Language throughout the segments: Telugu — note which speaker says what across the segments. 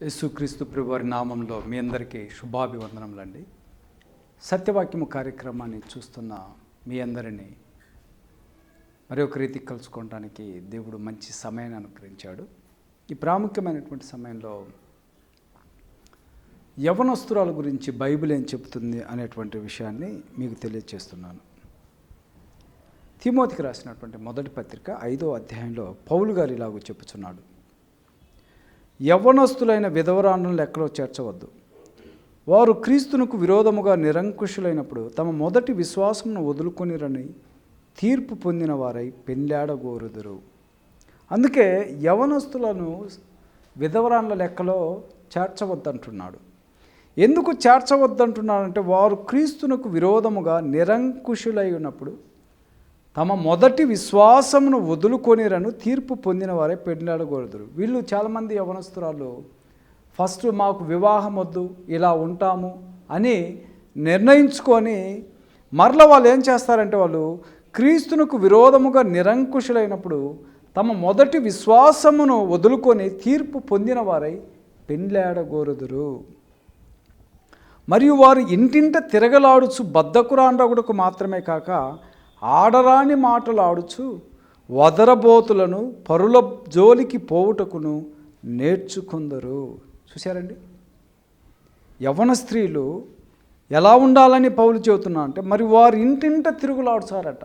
Speaker 1: యేసుక్రీస్తు ప్రభువారి నామంలో మీ అందరికీ శుభాభివందనములండి. సత్యవాక్యము కార్యక్రమాన్ని చూస్తున్న మీ అందరినీ మరి ఒక రీతి కలుసుకోవడానికి దేవుడు మంచి సమయాన్ని అనుగ్రహించాడు. ఈ ప్రాముఖ్యమైనటువంటి సమయంలో యవనస్తురాల గురించి బైబిల్ ఏం చెబుతుంది అనేటువంటి విషయాన్ని మీకు తెలియజేస్తున్నాను తిమోతికి రాసినటువంటి మొదటి పత్రిక ఐదో అధ్యాయంలో పౌలు గారు ఇలాగూ చెప్పుచున్నాడు. యవ్వనస్తులైన విధవరాణులను లెక్కలో చేర్చవద్దు. వారు క్రీస్తునకు విరోధముగా నిరంకుశులైనప్పుడు తమ మొదటి విశ్వాసమును వదులుకొనిరని తీర్పు పొందిన వారై పెళ్ళాడగోరుదురు అందుకే యవనస్తులను విధవరాన్ల లెక్కలో చేర్చవద్దంటున్నాడు. ఎందుకు చేర్చవద్దంటున్నాడంటే వారు క్రీస్తునకు విరోధముగా నిరంకుశులై ఉన్నప్పుడు తమ మొదటి విశ్వాసమును వదులుకొనిరను తీర్పు పొందిన వారే పెళ్ళాడకూడదురు వీళ్ళు చాలామంది యవనస్తురాలు ఫస్ట్ మాకు వివాహం వద్దు ఇలా ఉంటాము అని నిర్ణయించుకొని మరల వాళ్ళు ఏం చేస్తారంటే వాళ్ళు క్రీస్తునకు విరోధముగా నిరంకుశులైనప్పుడు తమ మొదటి విశ్వాసమును వదులుకొని తీర్పు పొందిన వారై పెండ్లాడగోరుదురు. మరియు వారు ఇంటింట తిరగలాడుచు బద్దకురాండగుడుకు మాత్రమే కాక ఆడరాని మాటలు ఆడుచు వదరబోతులను పరుల జోలికి పోవుటకును నేర్చుకుందరు. చూశారండి? యవన స్త్రీలు ఎలా ఉండాలని పౌలు చెబుతున్నా అంటే మరి వారు ఇంటింట తిరుగులాడుచారట.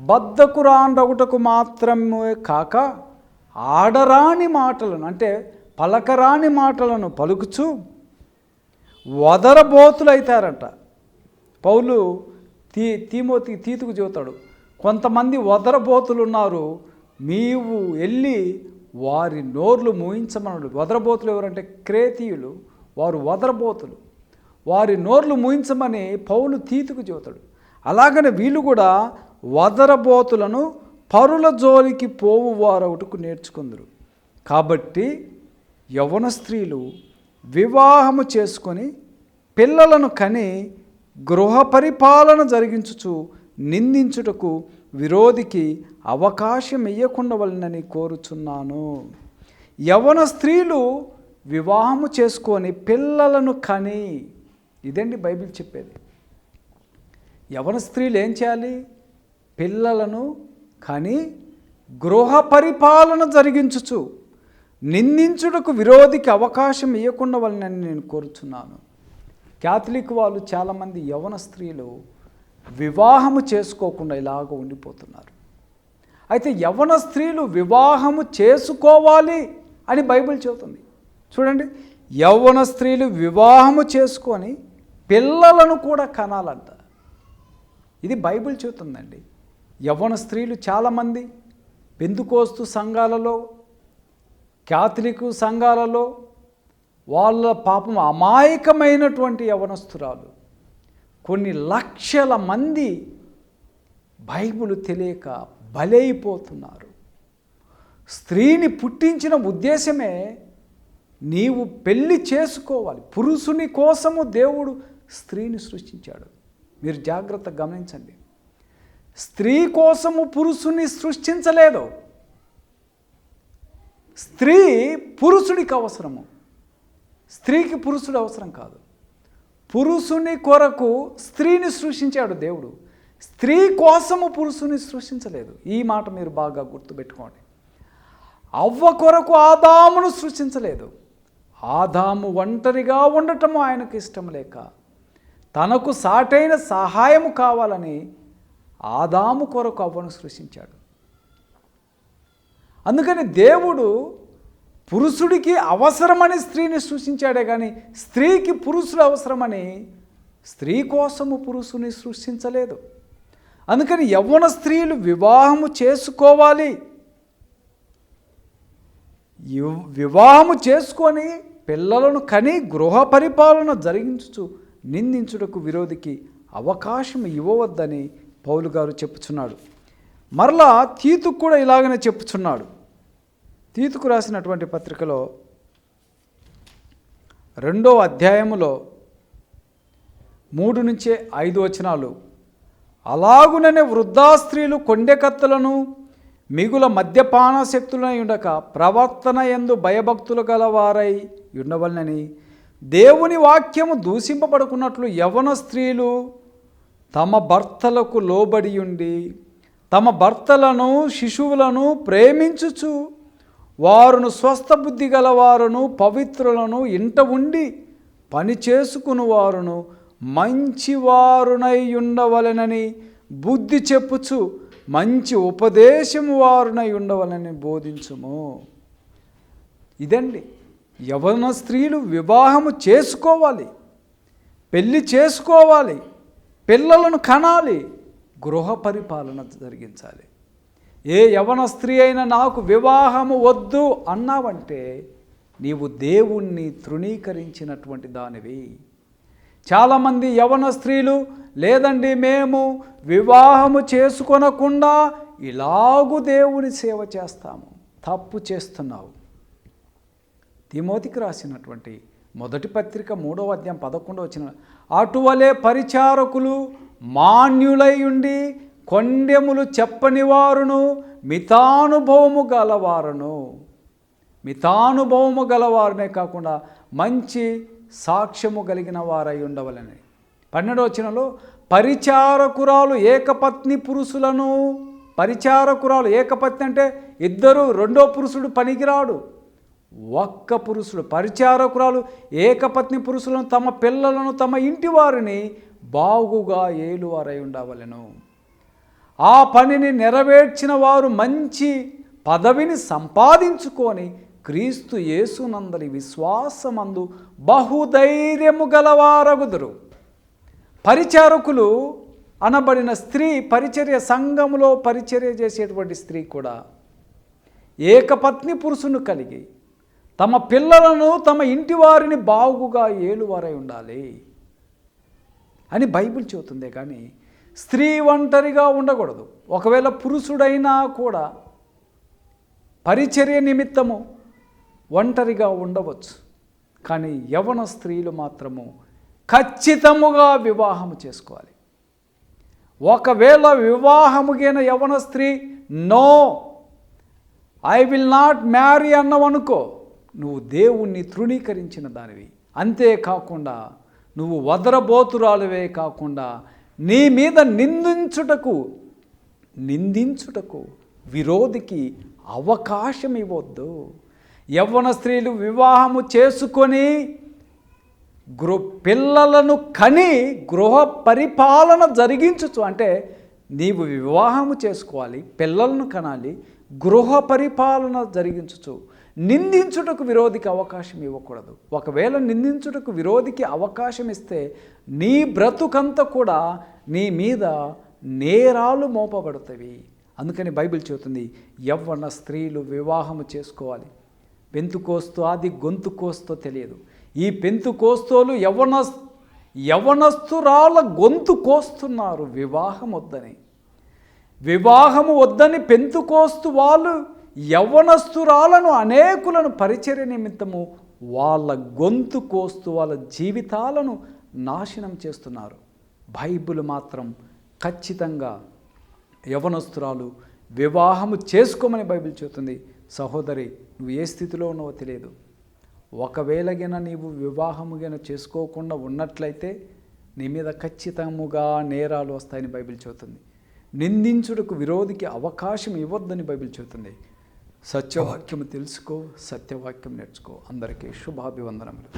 Speaker 1: బద్దకురాండగుటకు మాత్రమే కాక ఆడరాని మాటలను అంటే పలకరాని మాటలను పలుకుచు వదరబోతులైతారట. పౌలు తీ తీమోతి తీతుకు చెబుతాడు కొంతమంది వదరబోతులు ఉన్నారు వెళ్ళి వారి నోర్లు మూయించమన్నాడు వదరబోతులు ఎవరంటే? క్రేతీయులు వారు వదరబోతులు. వారి నోర్లు మూయించమని పౌలు తీతుకు చెబుతాడు. అలాగనే వీళ్ళు కూడా వదరబోతులను పరుల జోలికి పోవు వారు నేర్చుకుందరు. కాబట్టి యవన స్త్రీలు వివాహము చేసుకొని పిల్లలను కని గృహ పరిపాలన జరిగించుచు నిందించుటకు విరోధికి అవకాశం ఇవ్వకుండా కోరుచున్నాను. యవన స్త్రీలు వివాహము చేసుకొని పిల్లలను కని ఇదండి బైబిల్ చెప్పేది? యవన స్త్రీలు ఏం చేయాలి? పిల్లలను కని గృహ పరిపాలన జరిగించుచు నిందించుటకు విరోధికి అవకాశం ఇవ్వకుండా వాళ్ళని నేను కోరుచున్నాను. క్యాథలిక్ వాళ్ళు చాలామంది యవన స్త్రీలు వివాహము చేసుకోకుండా ఇలాగ ఉండిపోతున్నారు. అయితే యవన స్త్రీలు వివాహము చేసుకోవాలి అని బైబిల్ చెబుతుంది. చూడండి యవ్వన స్త్రీలు వివాహము చేసుకొని పిల్లలను కూడా కనాలంట. ఇది బైబిల్ చెబుతుందండి. యవ్వన స్త్రీలు చాలామంది పెందుకోస్తు సంఘాలలో క్యాథలిక్ సంఘాలలో వాళ్ళ పాపం అమాయకమైనటువంటి యవనస్తురాలు. కొన్ని లక్షల మంది బైబుల్ తెలియక బలైపోతున్నారు. స్త్రీని పుట్టించిన ఉద్దేశమే నీవు పెళ్ళి చేసుకోవాలి. పురుషుని కోసము దేవుడు స్త్రీని సృష్టించాడు. మీరు జాగ్రత్త గమనించండి. స్త్రీ కోసము పురుషుని సృష్టించలేదు. స్త్రీ పురుషుడికి అవసరము. స్త్రీకి పురుషుడు అవసరం కాదు. పురుషుని కొరకు స్త్రీని సృష్టించాడు దేవుడు. స్త్రీ కోసము పురుషుని సృష్టించలేదు. ఈ మాట మీరు బాగా గుర్తుపెట్టుకోండి. అవ్వ కొరకు ఆదామును సృష్టించలేదు. ఆదాము ఒంటరిగా ఉండటము ఆయనకు ఇష్టం లేక తనకు సాటైన సహాయము కావాలని ఆదాము కొరకు అవ్వను సృష్టించాడు. అందుకని దేవుడు పురుషుడికి అవసరమని స్త్రీని సృష్టించాడే కానీ స్త్రీకి పురుషుడు అవసరమని స్త్రీ కోసము పురుషుని సృష్టించలేదు. అందుకని యవ్వన స్త్రీలు వివాహము చేసుకోవాలి. వివాహము చేసుకొని పిల్లలను కని గృహ పరిపాలన జరిగించు నిందించుటకు విరోధికి అవకాశం ఇవ్వవద్దని పౌలు గారు చెప్పుచున్నాడు. మరలా తీతుకు కూడా ఇలాగనే చెప్పుచున్నాడు. తీతుకు రాసినటువంటి పత్రికలో రెండో అధ్యాయములో మూడు నుంచే ఐదు వచనాలు అలాగుననే వృద్ధా స్త్రీలు కొండెకత్తులను మిగుల మద్యపాన శక్తులై ఉండక ప్రవర్తన ఎందు భయభక్తులు గలవారై ఉండవలనని దేవుని వాక్యము దూషింపబడుకున్నట్లు యవన స్త్రీలు తమ భర్తలకు లోబడి ఉండి తమ భర్తలను శిశువులను ప్రేమించుచు వారును స్వస్థ బుద్ధి గలవారును పవిత్రులను ఇంట ఉండి పని చేసుకుని వారును మంచివారునై ఉండవలెనని బుద్ధి చెప్పుచు మంచి ఉపదేశము వారునై ఉండవలని బోధించుము. ఇదండి. యవన స్త్రీలు వివాహము చేసుకోవాలి పెళ్ళి చేసుకోవాలి పిల్లలను కనాలి గృహ పరిపాలన జరిగించాలి. ఏ యవన స్త్రీ అయినా నాకు వివాహము వద్దు అన్నావంటే నీవు దేవుణ్ణి తృణీకరించినటువంటి దానివి. చాలామంది యవన స్త్రీలు లేదండి మేము వివాహము చేసుకొనకుండా ఇలాగు దేవుని సేవ చేస్తాము తప్పు చేస్తున్నావు. తిమోతికి రాసినటువంటి మొదటి పత్రిక మూడవ అధ్యాయం పదకొండవ వచ్చిన అటువలే పరిచారకులు మాన్యులై ఉండి కొండెములు చెప్పని వారును మితానుభవము గలవారును. మితానుభవము గలవారనే కాకుండా మంచి సాక్ష్యము కలిగిన వారై ఉండవలని. పన్నెండవచనంలో పరిచారకురాలు ఏకపత్ని పురుషులను. పరిచారకురాలు ఏకపత్ని అంటే ఇద్దరు రెండో పురుషుడు పనికిరాడు. ఒక్క పురుషుడు పరిచారకురాలు ఏకపత్ని పురుషులను తమ పిల్లలను తమ ఇంటి వారిని బాగుగా ఏలువారై ఉండవలెను. ఆ పనిని నెరవేర్చిన వారు మంచి పదవిని సంపాదించుకొని క్రీస్తు యేసునందరి విశ్వాసమందు బహుధైర్యము గలవారగుదురు. పరిచారకులు అనబడిన స్త్రీ పరిచర్య సంఘములో పరిచర్య చేసేటువంటి స్త్రీ కూడా ఏకపత్ని పురుషును కలిగి తమ పిల్లలను తమ ఇంటి వారిని బాగుగా ఏలువారై ఉండాలి అని బైబిల్ చెబుతుందే కానీ స్త్రీ ఒంటరిగా ఉండకూడదు. ఒకవేళ పురుషుడైనా కూడా పరిచర్య నిమిత్తము ఒంటరిగా ఉండవచ్చు. కానీ యవన స్త్రీలు మాత్రము ఖచ్చితముగా వివాహము చేసుకోవాలి. ఒకవేళ వివాహముగైన యవన స్త్రీ no I will not marry అన్నవనుకో నువ్వు దేవుణ్ణి తృణీకరించిన దానివి. అంతేకాకుండా నువ్వు వదరబోతురాలువే కాకుండా నీ మీద నిందించుటకు నిందించుటకు విరోధికి అవకాశం ఇవ్వద్దు యవ్వన స్త్రీలు వివాహము చేసుకొని గృ పిల్లలను కని గృహ పరిపాలన జరిగించచ్చు అంటే నీవు వివాహము చేసుకోవాలి పిల్లలను కనాలి గృహ పరిపాలన జరిగించచ్చు నిందించుటకు విరోధికి అవకాశం ఇవ్వకూడదు. ఒకవేళ నిందించుటకు విరోధికి అవకాశం ఇస్తే నీ బ్రతుకంతా కూడా నీ మీద నేరాలు మోపబడతాయి. అందుకని బైబిల్ చెబుతుంది యవ్వన స్త్రీలు వివాహము చేసుకోవాలి. పెంతు కోస్తో అది గొంతు కోస్తో తెలియదు. ఈ పెంతు కోస్తోలు యవ్వన యవ్వనస్తురాల గొంతు కోస్తున్నారు వివాహం వద్దని. వివాహము వద్దని పెంతు కోస్తు వాళ్ళు యవ్వనస్తురాలను అనేకులను పరిచర్య నిమిత్తము వాళ్ళ గొంతు కోస్తూ వాళ్ళ జీవితాలను నాశనం చేస్తున్నారు. బైబిల్ మాత్రం ఖచ్చితంగా యవనస్తురాలు వివాహము చేసుకోమని బైబిల్ చెబుతుంది. సహోదరి నువ్వు ఏ స్థితిలో ఉన్నావో తెలియదు. ఒకవేళ గిన నీవు వివాహము గిన చేసుకోకుండా ఉన్నట్లయితే నీ మీద ఖచ్చితముగా నేరాలు వస్తాయని బైబిల్ చెబుతుంది. నిందించుటకు విరోధికి అవకాశం ఇవ్వద్దని బైబిల్ చెబుతుంది. సత్యవాక్యము తెలుసుకో సత్యవాక్యం నేర్చుకో. అందరికీ శుభాభివందనములు.